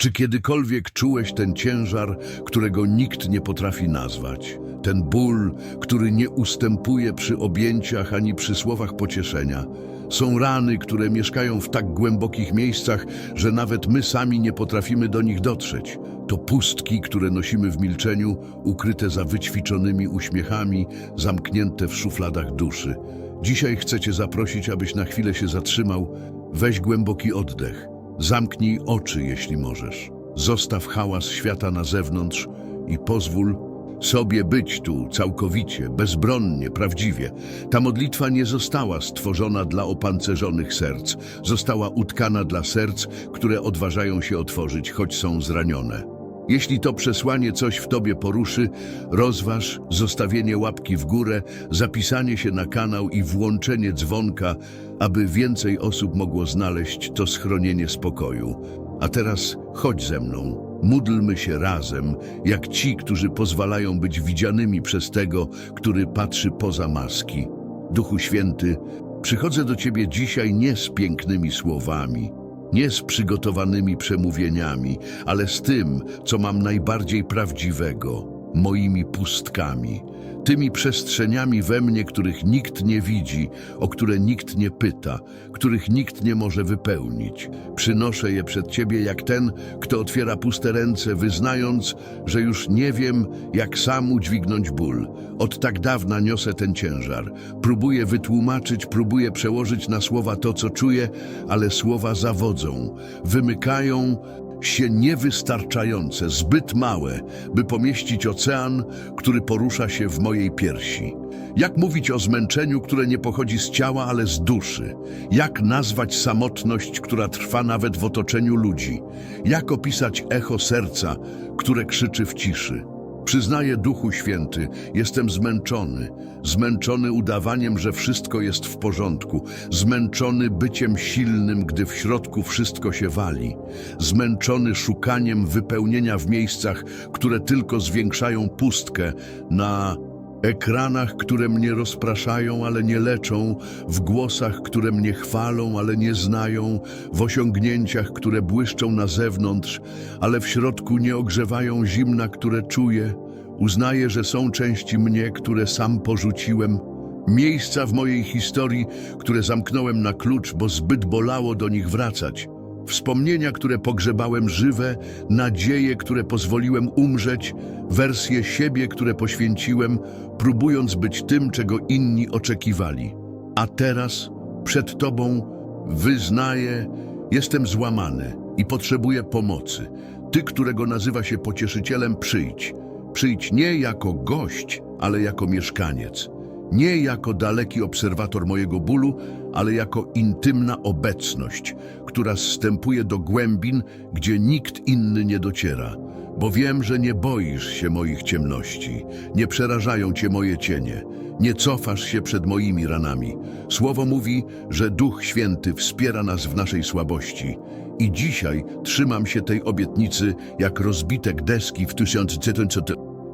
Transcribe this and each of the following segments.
Czy kiedykolwiek czułeś ten ciężar, którego nikt nie potrafi nazwać? Ten ból, który nie ustępuje przy objęciach ani przy słowach pocieszenia. Są rany, które mieszkają w tak głębokich miejscach, że nawet my sami nie potrafimy do nich dotrzeć. To pustki, które nosimy w milczeniu, ukryte za wyćwiczonymi uśmiechami, zamknięte w szufladach duszy. Dzisiaj chcę Cię zaprosić, abyś na chwilę się zatrzymał. Weź głęboki oddech. Zamknij oczy, jeśli możesz. Zostaw hałas świata na zewnątrz i pozwól sobie być tu całkowicie, bezbronnie, prawdziwie. Ta modlitwa nie została stworzona dla opancerzonych serc. Została utkana dla serc, które odważają się otworzyć, choć są zranione. Jeśli to przesłanie coś w tobie poruszy, rozważ zostawienie łapki w górę, zapisanie się na kanał i włączenie dzwonka, aby więcej osób mogło znaleźć to schronienie spokoju. A teraz chodź ze mną, módlmy się razem, jak ci, którzy pozwalają być widzianymi przez tego, który patrzy poza maski. Duchu Święty, przychodzę do Ciebie dzisiaj nie z pięknymi słowami, nie z przygotowanymi przemówieniami, ale z tym, co mam najbardziej prawdziwego, moimi pustkami, tymi przestrzeniami we mnie, których nikt nie widzi, o które nikt nie pyta, których nikt nie może wypełnić. Przynoszę je przed Ciebie jak ten, kto otwiera puste ręce, wyznając, że już nie wiem, jak sam udźwignąć ból. Od tak dawna niosę ten ciężar. Próbuję wytłumaczyć, próbuję przełożyć na słowa to, co czuję, ale słowa zawodzą, wymykają się niewystarczające, zbyt małe, by pomieścić ocean, który porusza się w mojej piersi. Jak mówić o zmęczeniu, które nie pochodzi z ciała, ale z duszy? Jak nazwać samotność, która trwa nawet w otoczeniu ludzi? Jak opisać echo serca, które krzyczy w ciszy? Przyznaję Duchu Święty, jestem zmęczony, zmęczony udawaniem, że wszystko jest w porządku, zmęczony byciem silnym, gdy w środku wszystko się wali, zmęczony szukaniem wypełnienia w miejscach, które tylko zwiększają pustkę na ekranach, które mnie rozpraszają, ale nie leczą, w głosach, które mnie chwalą, ale nie znają, w osiągnięciach, które błyszczą na zewnątrz, ale w środku nie ogrzewają zimna, które czuję. Uznaję, że są części mnie, które sam porzuciłem, miejsca w mojej historii, które zamknąłem na klucz, bo zbyt bolało do nich wracać. Wspomnienia, które pogrzebałem żywe, nadzieje, które pozwoliłem umrzeć, wersje siebie, które poświęciłem, próbując być tym, czego inni oczekiwali. A teraz, przed Tobą, wyznaję, jestem złamany i potrzebuję pomocy. Ty, którego nazywa się pocieszycielem, przyjdź. Przyjdź nie jako gość, ale jako mieszkaniec. Nie jako daleki obserwator mojego bólu, ale jako intymna obecność, która zstępuje do głębin, gdzie nikt inny nie dociera. Bo wiem, że nie boisz się moich ciemności, nie przerażają cię moje cienie, nie cofasz się przed moimi ranami. Słowo mówi, że Duch Święty wspiera nas w naszej słabości. I dzisiaj trzymam się tej obietnicy jak rozbitek deski w tysiącu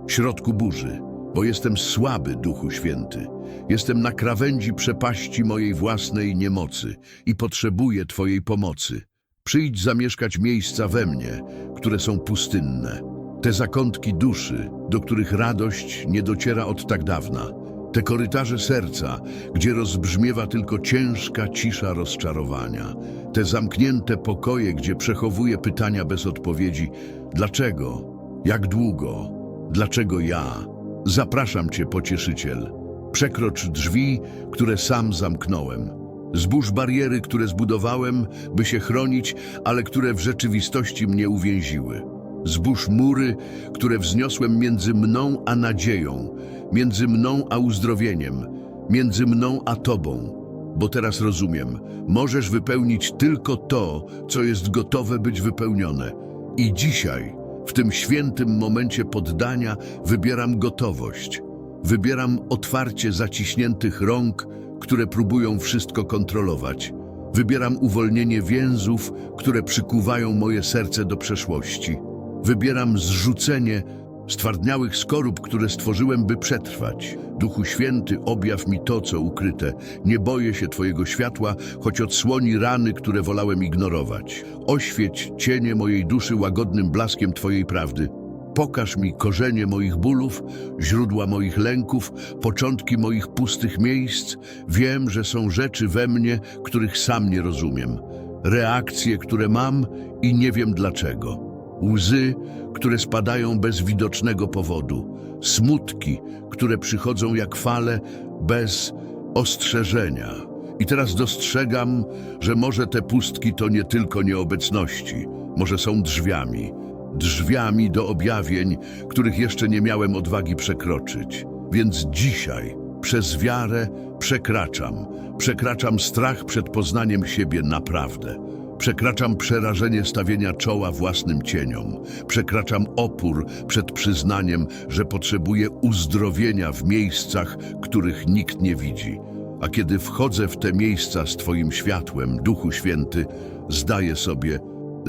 środku burzy bo jestem słaby, Duchu Święty. Jestem na krawędzi przepaści mojej własnej niemocy i potrzebuję Twojej pomocy. Przyjdź zamieszkać miejsca we mnie, które są pustynne. Te zakątki duszy, do których radość nie dociera od tak dawna. Te korytarze serca, gdzie rozbrzmiewa tylko ciężka cisza rozczarowania. Te zamknięte pokoje, gdzie przechowuję pytania bez odpowiedzi. Dlaczego? Jak długo? Dlaczego ja? Zapraszam Cię, pocieszyciel. Przekrocz drzwi, które sam zamknąłem. Zbóż bariery, które zbudowałem, by się chronić, ale które w rzeczywistości mnie uwięziły. Zbóż mury, które wzniosłem między mną a nadzieją, między mną a uzdrowieniem, między mną a Tobą. Bo teraz rozumiem, możesz wypełnić tylko to, co jest gotowe być wypełnione. I dzisiaj, w tym świętym momencie poddania wybieram gotowość. Wybieram otwarcie zaciśniętych rąk, które próbują wszystko kontrolować. Wybieram uwolnienie więzów, które przykuwają moje serce do przeszłości. Wybieram zrzucenie stwardniałych skorup, które stworzyłem, by przetrwać. Duchu Święty, objaw mi to, co ukryte. Nie boję się Twojego światła, choć odsłoni rany, które wolałem ignorować. Oświeć cienie mojej duszy łagodnym blaskiem Twojej prawdy. Pokaż mi korzenie moich bólów, źródła moich lęków, początki moich pustych miejsc. Wiem, że są rzeczy we mnie, których sam nie rozumiem. Reakcje, które mam i nie wiem dlaczego. Łzy, które spadają bez widocznego powodu. Smutki, które przychodzą jak fale bez ostrzeżenia. I teraz dostrzegam, że może te pustki to nie tylko nieobecności, może są drzwiami. Drzwiami do objawień, których jeszcze nie miałem odwagi przekroczyć. Więc dzisiaj, przez wiarę, przekraczam. Przekraczam strach przed poznaniem siebie naprawdę. Przekraczam przerażenie stawienia czoła własnym cieniom. Przekraczam opór przed przyznaniem, że potrzebuję uzdrowienia w miejscach, których nikt nie widzi. A kiedy wchodzę w te miejsca z Twoim światłem, Duchu Święty, zdaję sobie,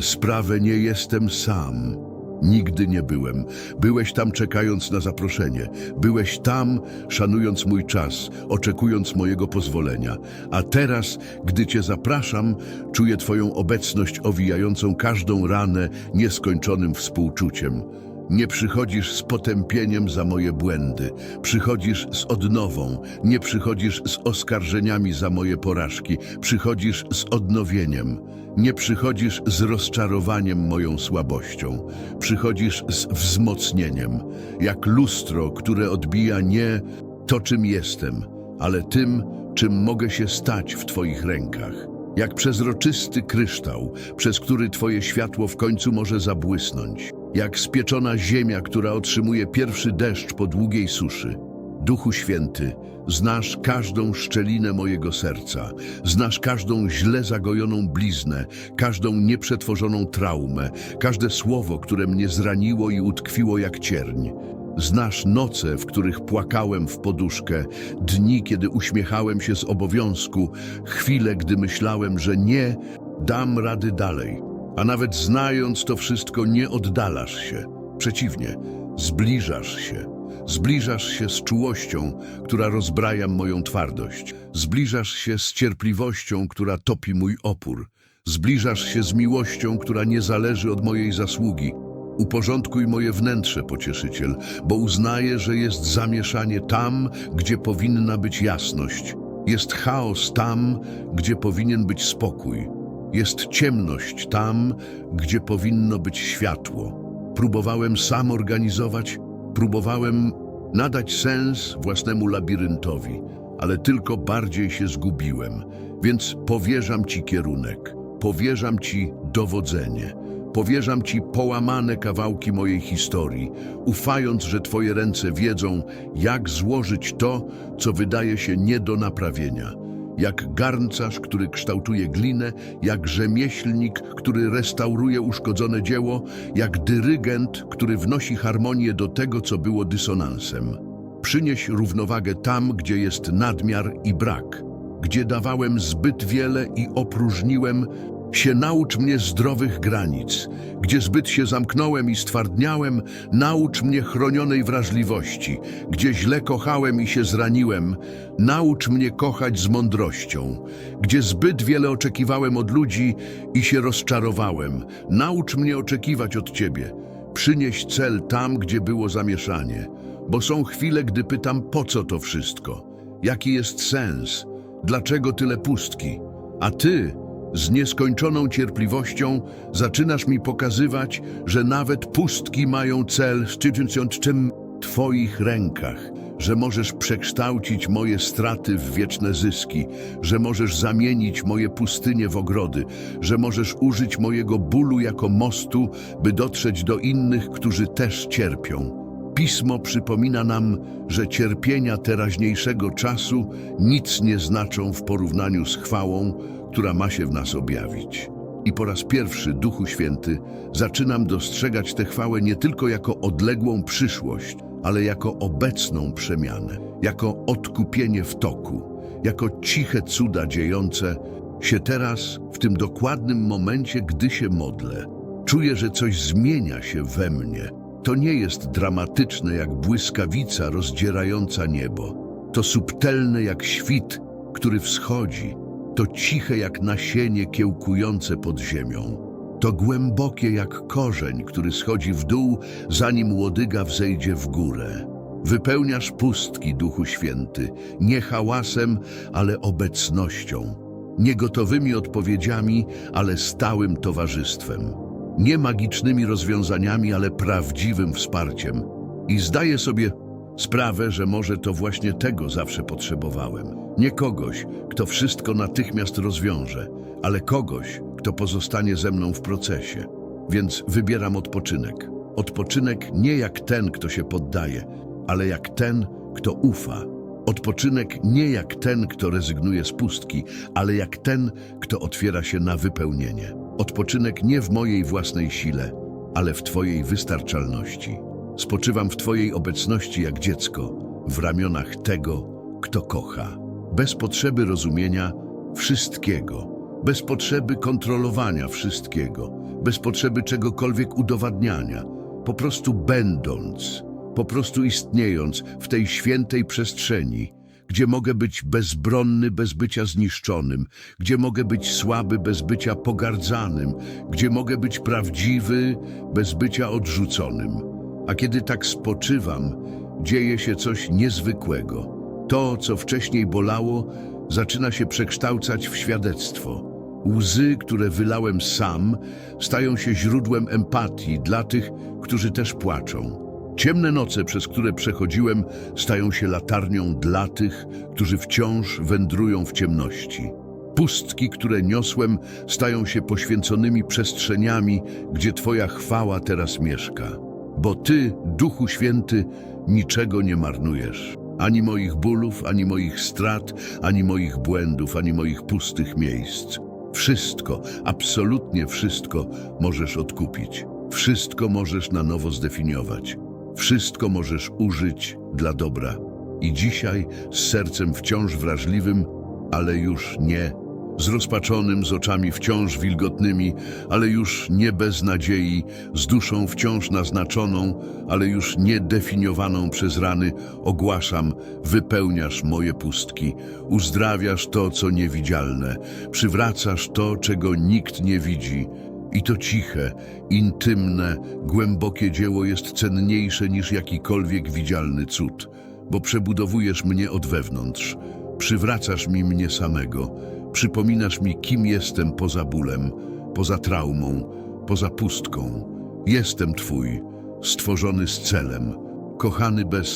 sprawę nie jestem sam. Nigdy nie byłem. Byłeś tam czekając na zaproszenie. Byłeś tam, szanując mój czas, oczekując mojego pozwolenia. A teraz, gdy Cię zapraszam, czuję Twoją obecność owijającą każdą ranę nieskończonym współczuciem. Nie przychodzisz z potępieniem za moje błędy, przychodzisz z odnową, nie przychodzisz z oskarżeniami za moje porażki, przychodzisz z odnowieniem. Nie przychodzisz z rozczarowaniem moją słabością, przychodzisz z wzmocnieniem, jak lustro, które odbija nie to, czym jestem, ale tym, czym mogę się stać w Twoich rękach. Jak przezroczysty kryształ, przez który Twoje światło w końcu może zabłysnąć. Jak spieczona ziemia, która otrzymuje pierwszy deszcz po długiej suszy. Duchu Święty, znasz każdą szczelinę mojego serca, znasz każdą źle zagojoną bliznę, każdą nieprzetworzoną traumę, każde słowo, które mnie zraniło i utkwiło jak cierń. Znasz noce, w których płakałem w poduszkę, dni, kiedy uśmiechałem się z obowiązku, chwile, gdy myślałem, że nie dam rady dalej. A nawet znając to wszystko, nie oddalasz się. Przeciwnie, zbliżasz się. Zbliżasz się z czułością, która rozbraja moją twardość. Zbliżasz się z cierpliwością, która topi mój opór. Zbliżasz się z miłością, która nie zależy od mojej zasługi. Uporządkuj moje wnętrze, pocieszyciel, bo uznaję, że jest zamieszanie tam, gdzie powinna być jasność. Jest chaos tam, gdzie powinien być spokój. Jest ciemność tam, gdzie powinno być światło. Próbowałem sam organizować, próbowałem nadać sens własnemu labiryntowi, ale tylko bardziej się zgubiłem. Więc powierzam Ci kierunek, powierzam Ci dowodzenie. Powierzam Ci połamane kawałki mojej historii, ufając, że Twoje ręce wiedzą, jak złożyć to, co wydaje się nie do naprawienia. Jak garncarz, który kształtuje glinę, jak rzemieślnik, który restauruje uszkodzone dzieło, jak dyrygent, który wnosi harmonię do tego, co było dysonansem. Przynieś równowagę tam, gdzie jest nadmiar i brak, gdzie dawałem zbyt wiele i opróżniłem się naucz mnie zdrowych granic. Gdzie zbyt się zamknąłem i stwardniałem, naucz mnie chronionej wrażliwości. Gdzie źle kochałem i się zraniłem, naucz mnie kochać z mądrością. Gdzie zbyt wiele oczekiwałem od ludzi i się rozczarowałem, naucz mnie oczekiwać od Ciebie. Przynieś cel tam, gdzie było zamieszanie. Bo są chwile, gdy pytam, po co to wszystko? Jaki jest sens? Dlaczego tyle pustki? A Ty z nieskończoną cierpliwością zaczynasz mi pokazywać, że nawet pustki mają cel szczytując czym w Twoich rękach, że możesz przekształcić moje straty w wieczne zyski, że możesz zamienić moje pustynie w ogrody, że możesz użyć mojego bólu jako mostu, by dotrzeć do innych, którzy też cierpią. Pismo przypomina nam, że cierpienia teraźniejszego czasu nic nie znaczą w porównaniu z chwałą, która ma się w nas objawić. I po raz pierwszy, Duchu Święty, zaczynam dostrzegać tę chwałę nie tylko jako odległą przyszłość, ale jako obecną przemianę, jako odkupienie w toku, jako ciche cuda dziejące się teraz, w tym dokładnym momencie, gdy się modlę. Czuję, że coś zmienia się we mnie. to nie jest dramatyczne jak błyskawica rozdzierająca niebo. To subtelne jak świt, który wschodzi. To ciche jak nasienie kiełkujące pod ziemią. To głębokie jak korzeń, który schodzi w dół, zanim łodyga wzejdzie w górę. Wypełniasz pustki, Duchu Święty, nie hałasem, ale obecnością. Nie gotowymi odpowiedziami, ale stałym towarzystwem. Nie magicznymi rozwiązaniami, ale prawdziwym wsparciem. I zdaję sobie sprawę, że może to właśnie tego zawsze potrzebowałem. Nie kogoś, kto wszystko natychmiast rozwiąże, ale kogoś, kto pozostanie ze mną w procesie. Więc wybieram odpoczynek. Odpoczynek nie jak ten, kto się poddaje, ale jak ten, kto ufa. Odpoczynek nie jak ten, kto rezygnuje z pustki, ale jak ten, kto otwiera się na wypełnienie. Odpoczynek nie w mojej własnej sile, ale w Twojej wystarczalności. Spoczywam w Twojej obecności jak dziecko, w ramionach tego, kto kocha. Bez potrzeby rozumienia wszystkiego, bez potrzeby kontrolowania wszystkiego, bez potrzeby czegokolwiek udowadniania, po prostu będąc, po prostu istniejąc w tej świętej przestrzeni, gdzie mogę być bezbronny bez bycia zniszczonym, gdzie mogę być słaby bez bycia pogardzanym, gdzie mogę być prawdziwy bez bycia odrzuconym. A kiedy tak spoczywam, dzieje się coś niezwykłego. To, co wcześniej bolało, zaczyna się przekształcać w świadectwo. Łzy, które wylałem sam, stają się źródłem empatii dla tych, którzy też płaczą. Ciemne noce, przez które przechodziłem, stają się latarnią dla tych, którzy wciąż wędrują w ciemności. Pustki, które niosłem, stają się poświęconymi przestrzeniami, gdzie Twoja chwała teraz mieszka. Bo Ty, Duchu Święty, niczego nie marnujesz. Ani moich bólów, ani moich strat, ani moich błędów, ani moich pustych miejsc. Wszystko, absolutnie wszystko możesz odkupić. Wszystko możesz na nowo zdefiniować. Wszystko możesz użyć dla dobra. I dzisiaj z sercem wciąż wrażliwym, ale już nie, zrozpaczonym, z oczami wciąż wilgotnymi, ale już nie bez nadziei, z duszą wciąż naznaczoną, ale już niedefiniowaną przez rany, ogłaszam, wypełniasz moje pustki, uzdrawiasz to, co niewidzialne, przywracasz to, czego nikt nie widzi, i to ciche, intymne, głębokie dzieło jest cenniejsze niż jakikolwiek widzialny cud, bo przebudowujesz mnie od wewnątrz, przywracasz mi mnie samego, przypominasz mi, kim jestem poza bólem, poza traumą, poza pustką. Jestem Twój, stworzony z celem, kochany bez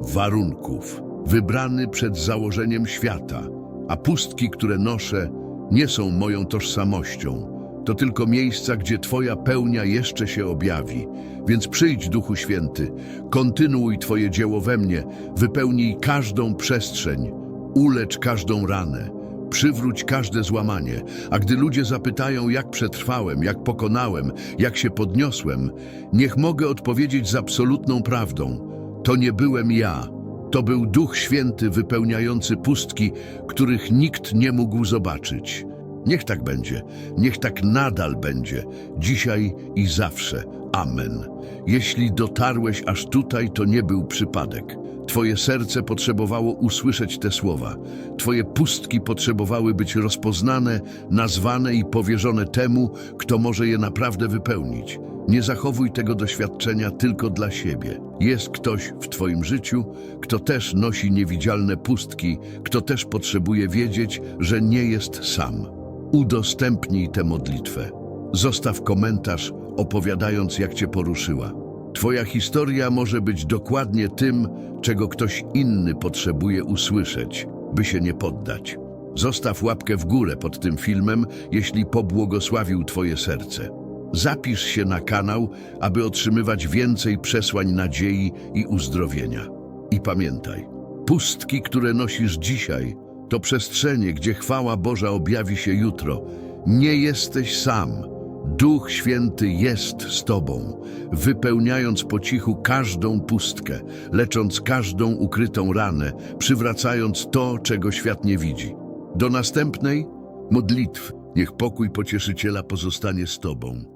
warunków, wybrany przed założeniem świata, a pustki, które noszę, nie są moją tożsamością. To tylko miejsca, gdzie Twoja pełnia jeszcze się objawi. Więc przyjdź, Duchu Święty, kontynuuj Twoje dzieło we mnie, wypełnij każdą przestrzeń, ulecz każdą ranę, przywróć każde złamanie. A gdy ludzie zapytają, jak przetrwałem, jak pokonałem, jak się podniosłem, niech mogę odpowiedzieć z absolutną prawdą. To nie byłem ja. To był Duch Święty wypełniający pustki, których nikt nie mógł zobaczyć. Niech tak będzie, niech tak nadal będzie, dzisiaj i zawsze. Amen. Jeśli dotarłeś aż tutaj, to nie był przypadek. Twoje serce potrzebowało usłyszeć te słowa. Twoje pustki potrzebowały być rozpoznane, nazwane i powierzone temu, kto może je naprawdę wypełnić. Nie zachowuj tego doświadczenia tylko dla siebie. Jest ktoś w Twoim życiu, kto też nosi niewidzialne pustki, kto też potrzebuje wiedzieć, że nie jest sam. Udostępnij tę modlitwę. Zostaw komentarz opowiadając, jak Cię poruszyła. Twoja historia może być dokładnie tym, czego ktoś inny potrzebuje usłyszeć, by się nie poddać. Zostaw łapkę w górę pod tym filmem, jeśli pobłogosławił Twoje serce. Zapisz się na kanał, aby otrzymywać więcej przesłań nadziei i uzdrowienia. I pamiętaj, pustki, które nosisz dzisiaj, to przestrzenie, gdzie chwała Boża objawi się jutro. Nie jesteś sam. Duch Święty jest z Tobą, wypełniając po cichu każdą pustkę, lecząc każdą ukrytą ranę, przywracając to, czego świat nie widzi. Do następnej modlitw. Niech pokój pocieszyciela pozostanie z Tobą.